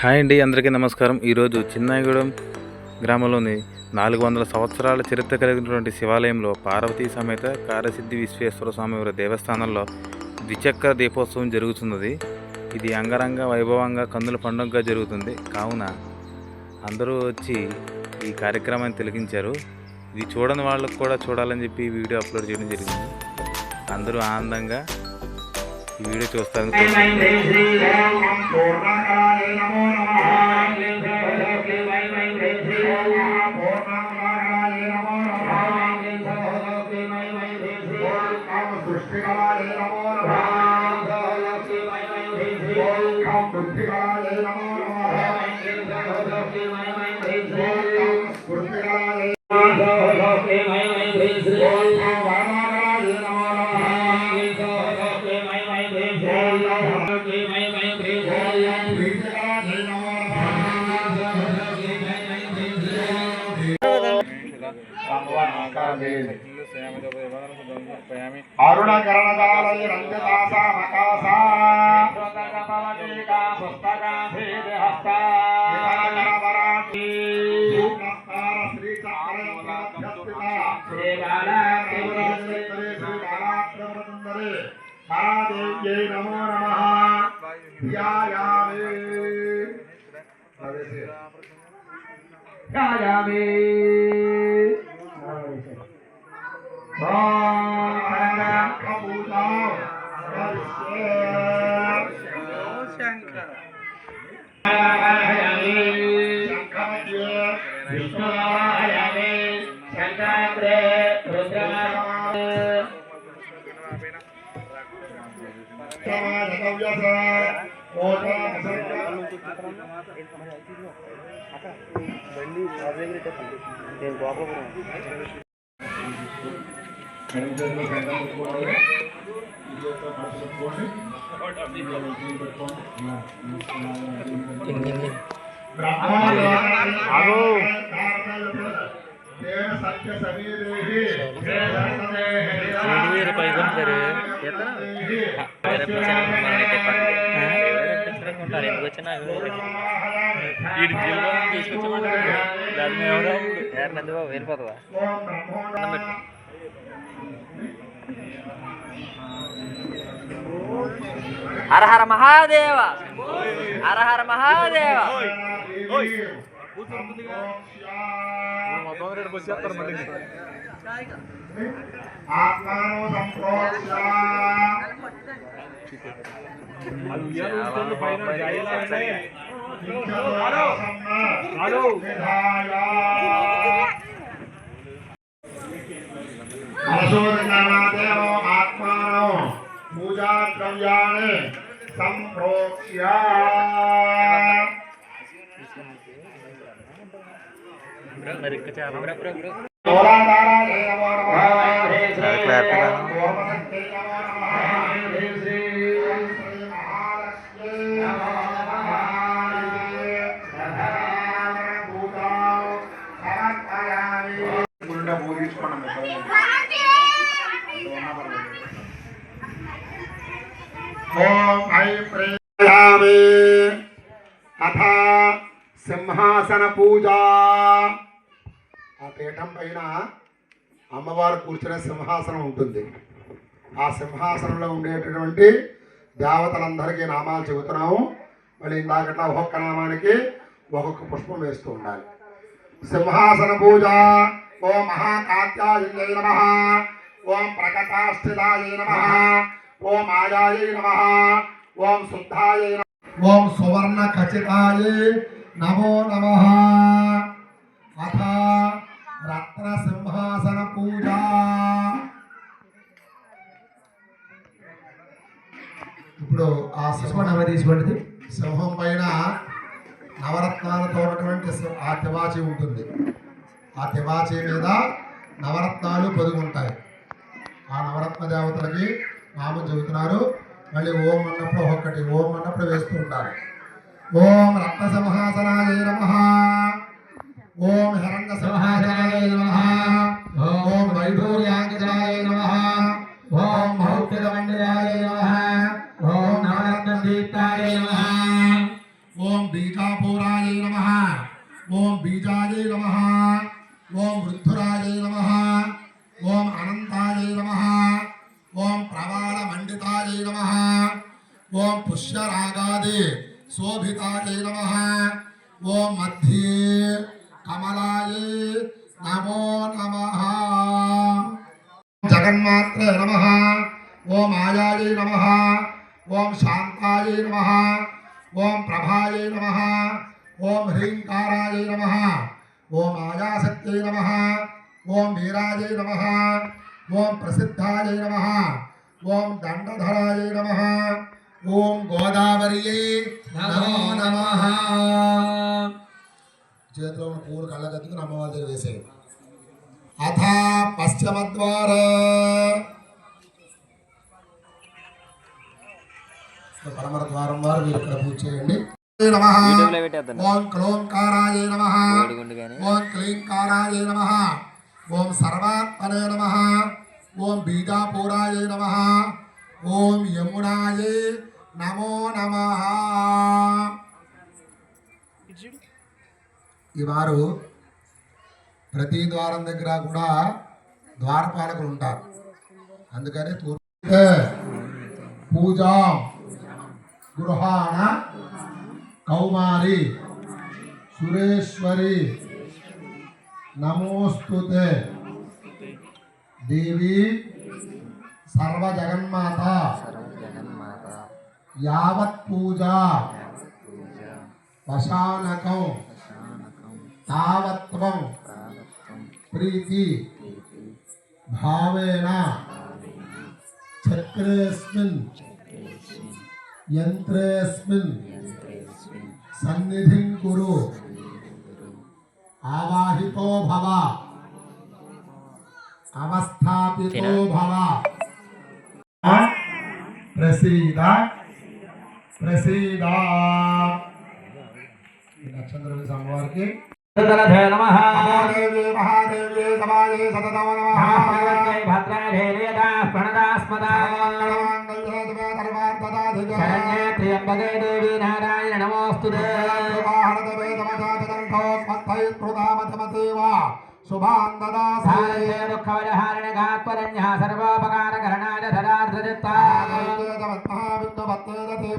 Hi అండి అందరికీ నమస్కారం. ఈరోజు చిన్నాయగూడెం గ్రామంలోని నాలుగు వందల సంవత్సరాల చరిత్ర కలిగినటువంటి శివాలయంలో పార్వతీ సమేత కారసిద్ధి విశ్వేశ్వర స్వామి వారి దేవస్థానంలో ద్విచక్ర దీపోత్సవం జరుగుతున్నది. ఇది అంగరంగ వైభవంగా కన్నుల పండుగగా జరుగుతుంది. కావున అందరూ వచ్చి ఈ కార్యక్రమాన్ని తిలకించారు. ఇది చూడని వాళ్ళకు కూడా చూడాలని చెప్పి ఈ వీడియో అప్లోడ్ చేయడం జరిగింది. అందరూ ఆనందంగా ఈ వీడియో చూస్తాను. Saya. विष्णुवायवे शङ्काग्रे రుద్రమ వేరు పైసలు సరే ఎందుకు వచ్చినా? నందిబాబు వెళ్ళిపోతుందా హర హర మహాదేవ. హర హర మహాదేవ. ఆత్మాను సంప్రోక్ష మనసోదనాదేవో ఆత్మానో పూజా ద్రవ్యాన్ని సంప్రోక్ష్య మరి ఇంకా చాలా మూలాధారాయ నమో నమః. క్లారిటీగా ఓమశక్తి నమో నమః. శ్రీ మహాలక్ష్మీ నమో ఓం ఐం ప్రేయామి అథ సింహాసన పూజా పీఠం పైన అమ్మవారు కూర్చునే సింహాసనం ఉంటుంది. ఆ సింహాసనంలో ఉండేటటువంటి దేవతలందరికీ నామాలు చెబుతున్నాము. మళ్ళీ ఇందాకట్లా ఒక్కొక్క నామానికి ఒక్కొక్క పుష్పం వేస్తూ ఉండాలి. సింహాసన పూజ ఓం మహాకాత్యాయ నమ ఓం ప్రకటాస్థితాయ నమ ఓం ఆయాయ నమ ఓం శుద్ధాయ ఓం సువర్ణ ఖచ్చితాయ నమో నమ. అథా రత్న సింహాసన పూజ ఇప్పుడు ఆ సింహం తీసుకోండి సింహం పైన నవరత్నాలతో ఉన్నటువంటి ఆ తివాచి ఉంటుంది. ఆ తివాచి మీద నవరత్నాలు పొదుగుంటాయి. ఉంటాయి ఆ నవరత్న దేవతలకి నామం చెబుతున్నారు. మళ్ళీ ఓం అన్నప్పుడు ఒక్కటి ఓం అన్నప్పుడు వేస్తూ ఉంటారు ఓం రత్న సింహాసన జగన్మాత్రే నమ ఓం ఆయాయ నమ ఓం శాంతాయ నమ ఓం ప్రభాయ నమ ఓం హ్రీంకారాయ నమ ఓం ఆయాశక్తై నమ ఓం వీరాయ నమ ఓం ప్రసిద్ధాయ నమ ఓం దండధరాయ నమ ఓం గోదావరియై నమో నమ చేతిలో ఉన్న పూలు కళ్ళగద్దుకుని అమ్మవారి దగ్గర వేసేది అథ పశ్చిమద్వార. పడమర ద్వారం వారు మీరు ఇక్కడ పూజ చేయండి. ఓం క్లోంకారాయ నమ. ఓం క్లీంకారాయ నమ. ఓం సర్వాత్మనే నమ. ఓం బీజాపూరాయ నమ. ఓం యమునాయ నమో నమ. ఈ వారు ప్రతి ద్వారం దగ్గర కూడా ద్వారపాలకులు ఉంటారు. అందుకని పూజా పూజ గృహాణ కౌమారి సురేశ్వరి నమోస్తుతే దేవి సర్వజగన్మాత యావత్ పూజ వశానకం తావత్వం ప్రీతి భావేన చక్రేస్మిన్ యంత్రేస్మిన్ సన్నిధిం కురు ఆవాహితో భవ అవస్థాపితో భవ ప్రసీద ప్రసీద ఈ నక్షత్రం అమ్మవారికి నమః. మహాదేవ్యే మహాదేవ్యే సమాజే సతతం నమః శరణ్యే త్ర్యంబకే దేవి నారాయణ నమోస్తుతే సారథ్యే దుఃఖవరహారణ గాత్వరణ్యः సర్వోపకారకరణాయ సదార్థచిత్తా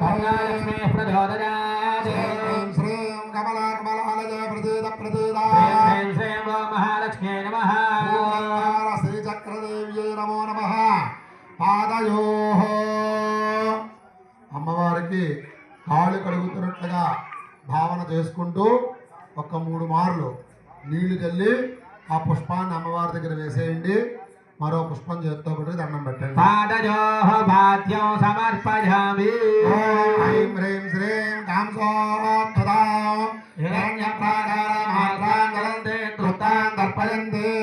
భర్యాలక్ష్మీः ప్రచోదయాత్. శ్రీం శ్రీచక్రదేవ్యై నమో నమ పాదయో అమ్మవారికి కాళ్ళు కడుగుతున్నట్లుగా భావన చేసుకుంటూ ఒక మూడు మార్లు నీళ్ళు చల్లి ఆ పుష్పాన్ని అమ్మవారి దగ్గర వేసేయండి. మరో పుష్పం చేత్తో పెట్టి దండం పెట్టండి. పాదయోః భాద్యం సమర్పయామి. ఐం హ్రీం శ్రీం దర్పయంతి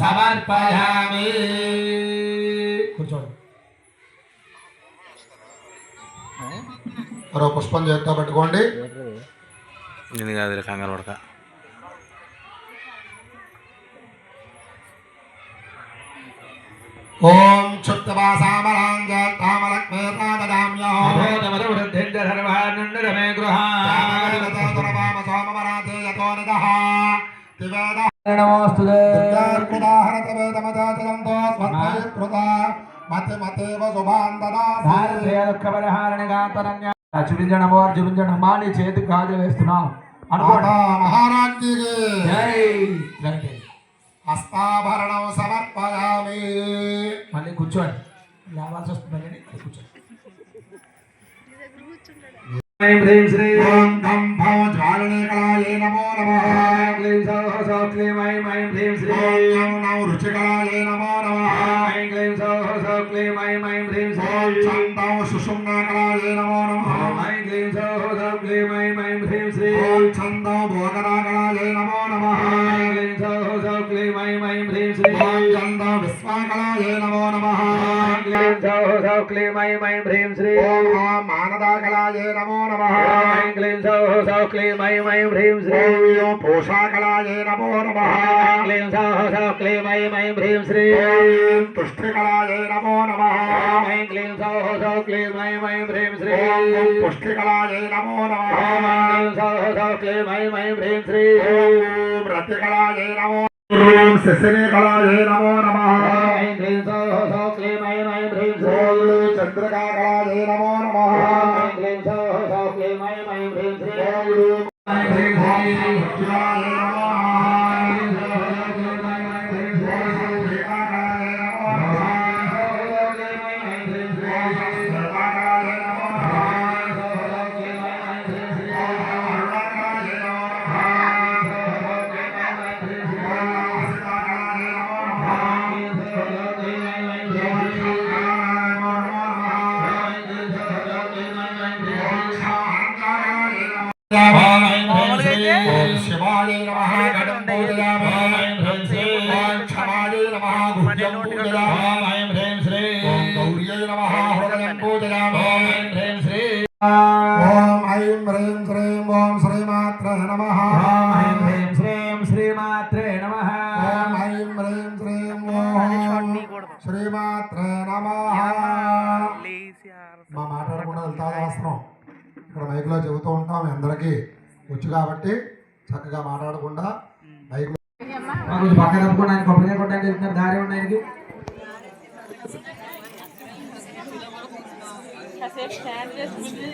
సమర్పయామి. కూర్చోండి. మరో పుష్పం చేత్తో పెట్టుకోండి. నేను కాదు కంగారు పడక. ఓం క్షుప్తవాసామలాంగ మతి మతేవ భారతీయ చూపించండి అమ్మవారు చూపించండి అమ్మా నీ చేతికి గాజులు వేస్తున్నాం జై. హస్తాభరణం సమర్పయామి మళ్ళీ కూర్చోండి లేవాల్సి వస్తుంది మళ్ళీ కూర్చోండి ఐం హ్రీం శ్రీ ఓం గం భౌ జ్వాలనేకలాయే నమో నమః క్లీం సౌః సౌః క్లీం ఐం ఐం హ్రీం శ్రీ ఓం నౌ నౌ రుచికలాయే నమో నమః ఐం క్లీం సౌః సౌః క్లీం ఐం ఐం హ్రీం శ్రీ ఓం చందౌ సుషుమ్నాకలాయే నమో నమః ఐం క్లీం సౌః సౌః క్లీం ఐం ఐం హ్రీం శ్రీ ఓం చందౌ భోగనాకలాయే నమో నమః ఐం క్లీం సౌః సౌః క్లీం ఐం ఐం హ్రీం శ్రీ ఓం చందౌ విశ్వాకలాయే మానదాకలాయ నమో నమ క్లీం సౌ సౌ క్లీం ఐం ఐం హ్రీం శ్రీ ఓం ఆం మానదాకలాయ నమో నమ ఐం క్లీం సౌ సౌ క్లీం ఐం ఐం హ్రీం శ్రీ ఓం ఓం పోషాకలాయ నమో నమ క్లీం సౌ సౌ క్లీం ఐం ఐం హ్రీం శ్రీ ఓం పుష్టికలాయ నమో నమ ఐం క్లీం సౌ సౌ క్లీం ఐం ఐం హ్రీం శ్రీ ఓం పుష్టికలాయ నమో నమ క్లీం సౌ సౌ క్లీం ఐం ఐం హ్రీం శ్రీ ఓం రతికలాయ నమో హ్రీం పూజయామి ఓం ఐం హ్రీం శ్రీం ఓం శ్రీమాత్రే నమః శ్రీమాత్రే నమ ఓం ఐం హ్రీం శ్రీం ఓం శ్రీమాత్రే నమః మా మాట్లాడకుండా వెళ్తా వస్తున్నాం ఇక్కడ మైక్లో చెబుతూ ఉంటాం అందరికీ. వచ్చు కాబట్టి చక్కగా మాట్లాడకుండా మైక్లో పక్కన కొబ్బరికాయ కొట్టడానికి వెళ్తున్నారు దారి ఉండడానికి కాసేపు స్టాండ్ చేసుకుంటే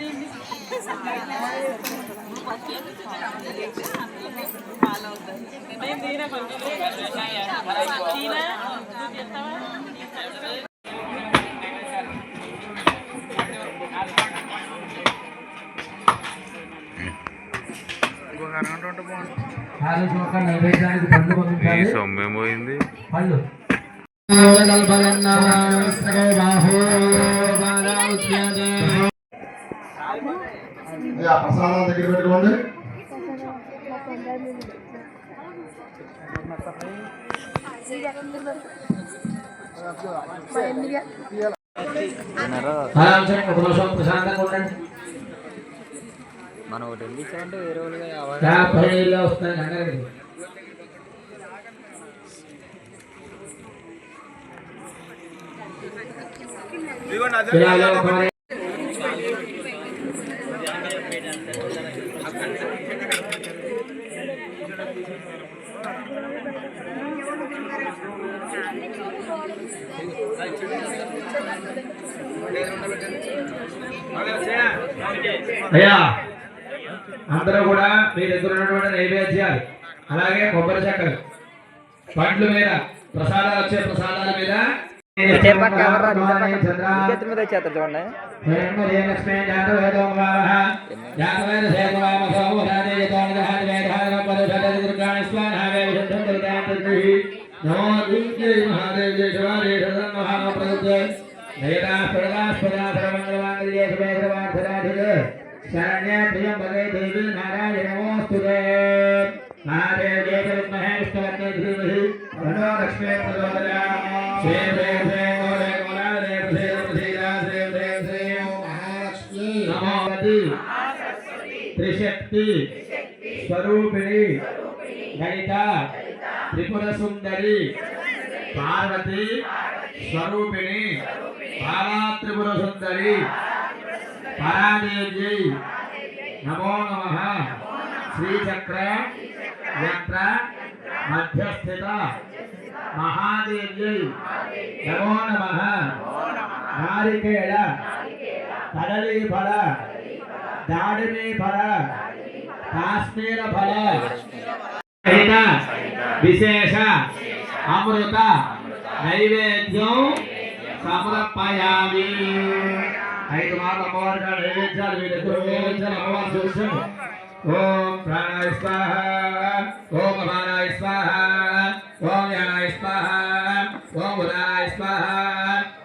ఫాలో అవుతాను నేను తీరా సొమ్మేం పోయింది? పళ్ళు. మనం ఒకటి వెళ్ళి ఇచ్చామంటే వేరే వాళ్ళుగా వస్తాయి కంగారు ఇలా ఒక మరి- అయ్యా అందరూ కూడా మీ దగ్గర ఉన్నటువంటి నైవేద్యాలు అలాగే కొబ్బరి చెక్కలు పండ్ల మీద ప్రసాదాలు వచ్చే ప్రసాదాల మీద చేపక్క ఎవరు చంద్ర చేతి మీద వచ్చేస్తారు చూడండి శరణ్య ప్రియం భగే దేవి నారాయణ నమోస్తుతే మహాదేవ జయ విద్మహే విష్ణువత్తే ధీమహి తన్నో లక్ష్మీ ప్రచోదయాత్ శ్రీ శ్రీ శ్రీ గోరే గోరాదేవ శ్రీ శ్రీ శ్రీ శ్రీ శ్రీ మహాలక్ష్మి నమోవతి త్రిశక్తి స్వరూపిణి లలిత త్రిపుర సుందరి పార్వతి స్వరూపిణి బాలా త్రిపుర సుందరి పరాదేవ్యై. నమో నమ. శ్రీచక్ర యంత్ర మధ్యస్థిత. మహాదేవ్యై. నమో నమ. నారికేళ. కదళీ ఫల దాడిమి ఫల కాశ్మీర ఫల సహిత. విశేష. అమృత. నైవేద్యం. సమర్పయామి. ఐదు మార్లు అమ్మవారి కాడ వేయించాలి వీళ్ళిద్దరూ వేయించాలి అమ్మవారి చూసాం ఓం ప్రాణాయ స్వాహ ఓం అమానాయ స్వాహ ఓం యానాయ స్వాహ ఓం ఉదానాయ స్వాహ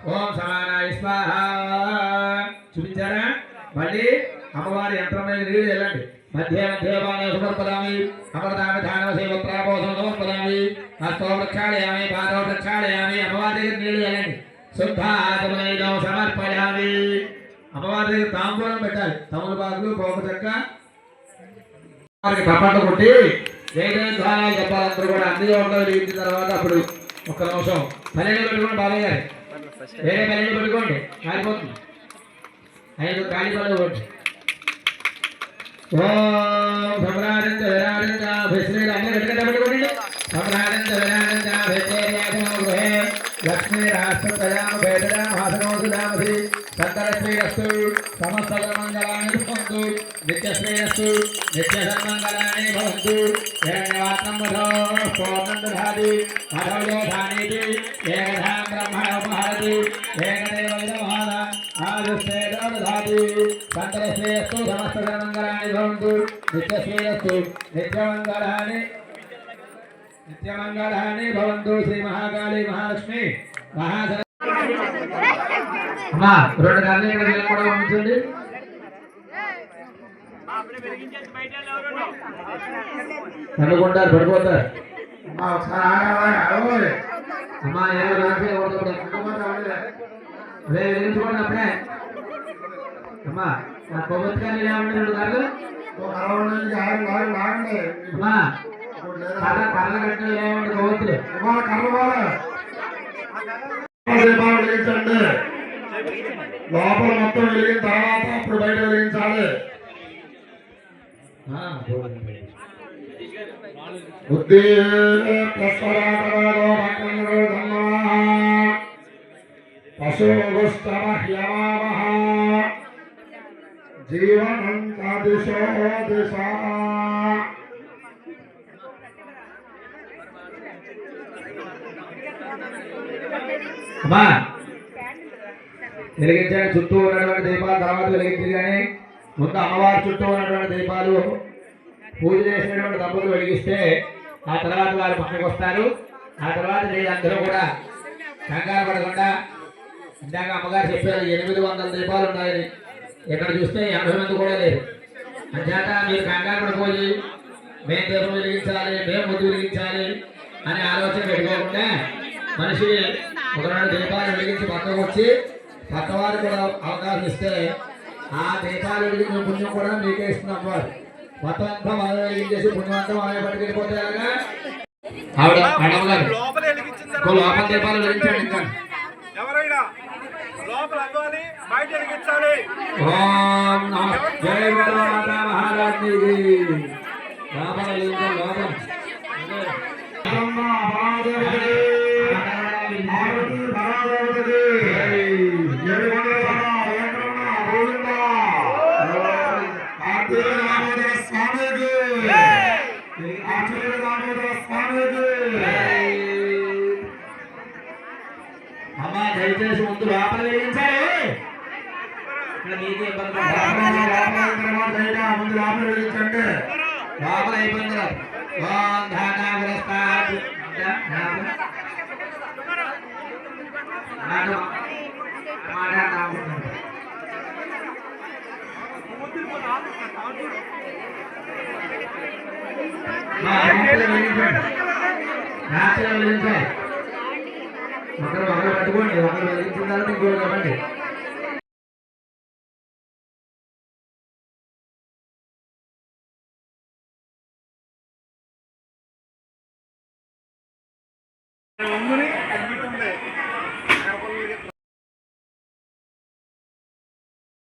ఓం సమానాయ స్వాహ. చూపించారా? మళ్ళీ అమ్మవారి యంత్రం మీద నీళ్ళు వెళ్ళండి. మధ్య మధ్య బాణే సమర్పదామి అమృతామి దానవ సేవ ప్రాపోసం సమర్పదామి. ఆ ప్రక్షాళయామి పాదవ ప్రక్షాళయామి అమ్మవారి దగ్గర నీళ్ళు వెళ్ళండి. ఆగమనైదం సమర్పయామి. అమ్మవారి దగ్గర తాంబూలం పెట్టాలి. తమలపాకులు పోక చెక్క వారికి కప్పట్లు కొట్టి జయ జయ చెప్పాలందరూ కూడా అన్ని చోట్ల వెలిగించిన తర్వాత అప్పుడు ఒక్క నిమిషం. పన్నెండు పెట్టుకోండి బాలయ్య గారు. వేరే పన్నెండు పెట్టుకోండి. కాలిపోతుంది. ఐదు ఖాళీ పనులు కొట్టి ఓం సమరాజంత విరాజంత అన్ని వెనక పెట్టుకోండి. సమరాజంత విరాజ లక్ష్మీ రాష్ట్ర ప్రజామ భేదరామ హాసనోసుదామసి సమస్త మంగళాన్ని భవంతు నిత్యశ్రీరస్తు నిత్య సన్మంగళాన్ని భవంతు. హిరణ్యవాత్రం వధో పూర్ణం దధాతి అధౌజో ధానీతి ఏకధా బ్రహ్మణ ఉపహరతి ఏకదేవ విదమహాద ఆదుశ్చేదో దధాతి సంతలశ్రీరస్తు సమస్త మంగళాన్ని భవంతు నిత్యశ్రీరస్తు నిత్యమంగళాన్ని నిత్యమంగళాన్ని భవంతు శ్రీ మహాకాళి మహాలక్ష్మి మహాసర అమ్మా రెండు గంటల కూడా పంపించండి అనుకుంటారు పడిపోతారు అమ్మా ఒకసారి? ఓయ్. అమ్మా. అదే వెలిగించుకోండి అప్పుడే నా ఏమంటారు రెండు గంటలు. అమ్మా? కర్ర కర్ర గంటలు ఏమంటారు కొవ్వొత్తులు ఇవాళ కర్రవాల. దీపాలు వెలిగించండి. లోపల మొత్తం వెలిగిన తర్వాత అప్పుడు బయట వెలిగించాలి. జీవనంతా దిశో దిశా అమ్మా. వెలిగించాడు చుట్టూ ఉన్నటువంటి దీపాలు తర్వాత వెలిగించింది కానీ ముందు అమ్మవారి చుట్టూ ఉన్నటువంటి దీపాలు పూజ చేసినటువంటి దంపతులు వెలిగిస్తే ఆ తర్వాత వారు పక్కకు వస్తారు. ఆ తర్వాత మీరందరూ కూడా కంగారు పడకుండా ఇందాక అమ్మగారు చెప్పారు ఎనిమిది వందల దీపాలు ఉన్నాయని. ఇక్కడ చూస్తే యాభై మంది కూడా లేరు. అంచేత మీరు కంగారు పడిపోయి మేము దీపం వెలిగించాలి మేము ముందు వెలిగించాలి అనే ఆలోచన పెట్టుకోకుండా మనిషి రెండు దీపాలు వెలిగించి పక్కకు వచ్చి పక్కవారు కూడా అవకాశం ఇస్తే ఆ దీపాలు వెలిగించిన పుణ్యం కూడా మీకే ఇస్తున్నాం వారు. మొత్తం అంతా వాళ్ళు వెలిగించేసి పుణ్యం అంతా వాళ్ళే పట్టుకెళ్ళిపోతే ఎలాగా ఆవిడ మేడం గారు లోపల దీపాలు వెలిగించండి ఇంకా. ఎవరైనా లోపల అవ్వాలి బయట ఓం నమః లోపల